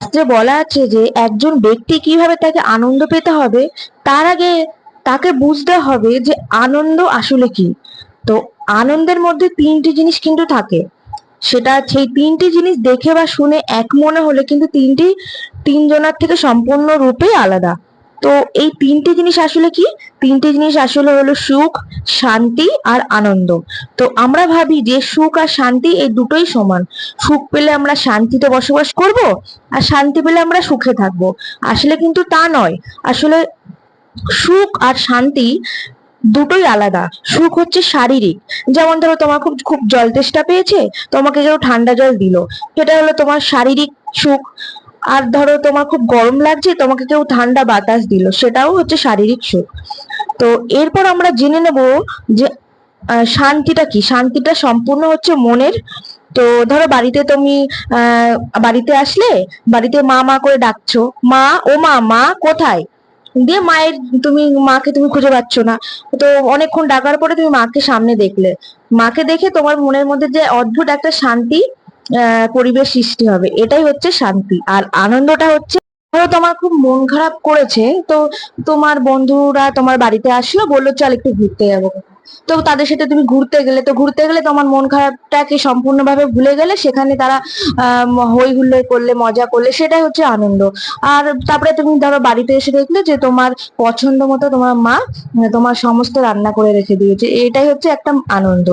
শাস্ত্রে বলা আছে যে, একজন ব্যক্তি কীভাবে তাকে আনন্দ পেতে হবে, তার আগে তাকে বুঝতে হবে যে আনন্দ আসলে কি। তো আনন্দের মধ্যে তিনটি জিনিস কিন্তু থাকে। সেটা সেই তিনটি জিনিস দেখে বা শুনে এক মনে হলে কিন্তু তিনটি তিনজনের থেকে সম্পূর্ণ রূপে আলাদা। তো এই তিনটি জিনিস আসলে কি? তিনটে জিনিস আসলে হলো সুখ, শান্তি আর আনন্দ। তো আমরা ভাবি যে সুখ আর শান্তি এই দুটোই সমান। সুখ পেলে আমরা শান্তিতে বসবাস করব আর শান্তি পেলে আমরা সুখে থাকব। আসলে কিন্তু তা নয়। আসলে সুখ আর শান্তি দুটোই আলাদা। সুখ হচ্ছে শারীরিক। যেমন ধরো তোমার খুব খুব জল তেষ্টা পেয়েছে, তোমাকে কেউ ঠান্ডা জল দিল। সেটা হলো তোমার শারীরিক সুখ। আর ধরো তোমার খুব গরম লাগছে, তোমাকে কেউ ঠান্ডা বাতাস দিল, সেটাও হচ্ছে শারীরিক সুখ। তো এরপর আমরা জেনে নেব যে শান্তিটা কি? শান্তিটা সম্পূর্ণ হচ্ছে মনের। তো ধরো বাড়িতে তুমি বাড়িতে আসলে বাড়িতে মা মা করে ডাকছো, মা, ও মা মা কোথায়? দিয়ে মায়ের, তুমি মাকে তুমি খুঁজে পাচ্ছ না। তো অনেকক্ষণ ডাকার পরে তুমি মাকে সামনে দেখলে। মাকে দেখে তোমার মনের মধ্যে যে অদ্ভুত একটা শান্তি পরিবেশ সৃষ্টি হবে। এটাই হচ্ছে শান্তি। আর আনন্দটা হচ্ছে, ধরো তোমার খুব মন খারাপ করেছে, তো তোমার বন্ধুরা তোমার বাড়িতে আসলো, বলল, চল একটু ঘুরতে যাব। তো তাদের সাথে তুমি ঘুরতে গেলে, তো ঘুরতে গেলে তোমার মন খারাপটাকে সম্পূর্ণভাবে ভুলে গেলে সেখানে তারা হই হুল্লোড় করলে, মজা করলে, সেটাই হচ্ছে আনন্দ। আর তারপরে তুমি ধরো বাড়িতে এসে দেখলে যে তোমার পছন্দ মতো তোমার মা, তোমার সমস্ত রান্না করে রেখে দিয়েছে। এটাই হচ্ছে একটা আনন্দ।